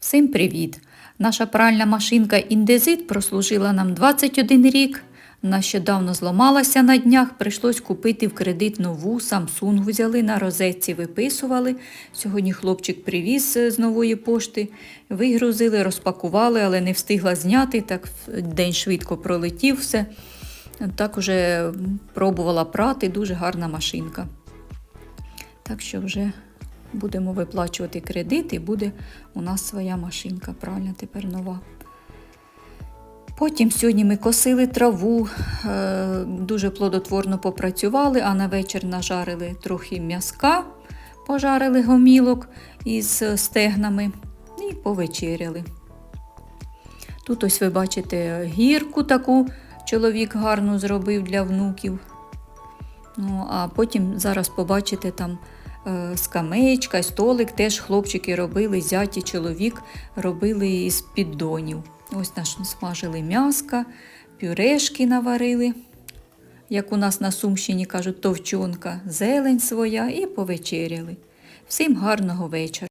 Всім привіт! Наша пральна машинка індезит прослужила нам 21 рік. Нещодавно зламалася на днях, прийшлось купити в кредит нову, Samsung взяли, на розетці виписували. Сьогодні хлопчик привіз е, з нової пошти, вигрузили, розпакували, але не встигла зняти, так день швидко пролетів все. Так уже пробувала прати, дуже гарна машинка. Так що вже будемо виплачувати кредит і буде у нас своя машинка, пральна тепер нова. Потім сьогодні ми косили траву, е, дуже плодотворно попрацювали, а на вечір нажарили трохи м'язка, пожарили гомілок із стегнами і повечеряли. Тут ось ви бачите гірку таку чоловік гарно зробив для внуків. Ну, а потім зараз побачите там скамеєчка, столик, теж хлопчики робили, зяті чоловік робили із піддонів. Ось наш смажили м'яска, пюрешки наварили, як у нас на Сумщині кажуть, товчонка, зелень своя і повечеряли. Всім гарного вечора.